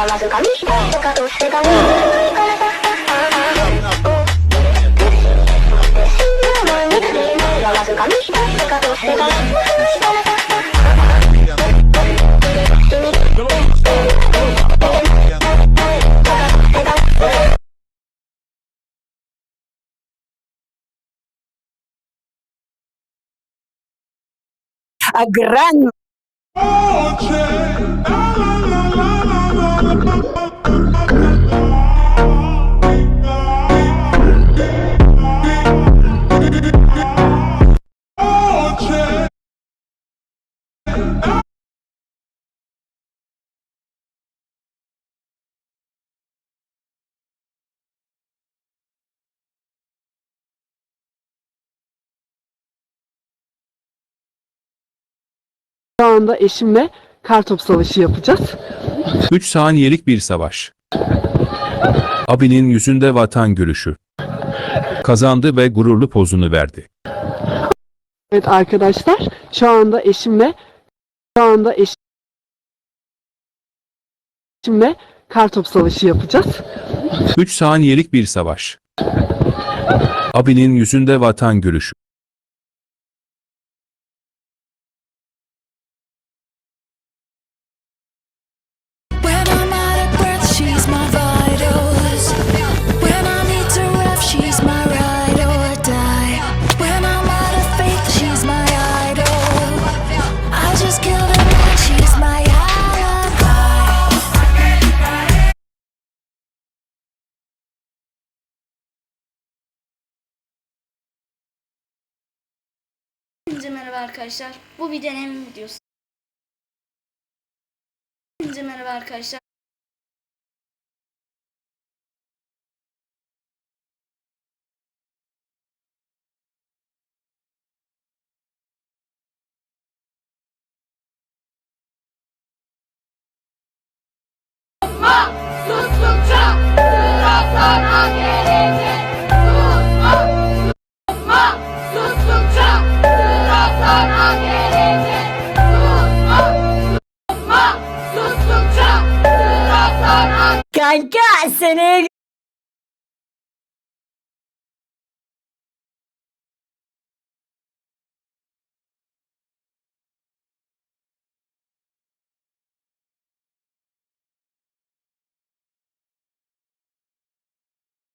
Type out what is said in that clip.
Zagrała z gran anda eşimle kartop savaşı yapacağız. 3 saniyelik bir savaş. Abinin yüzünde vatan gülüşü. Kazandı ve gururlu pozunu verdi. Evet arkadaşlar şu anda eşimle şu anda eş- eşimle kartop savaşı yapacağız. 3 saniyelik bir savaş. Abinin yüzünde vatan gülüşü. Merhaba arkadaşlar. Bu bir deneme videosu. Hepinize merhaba arkadaşlar. Ben Kassen'in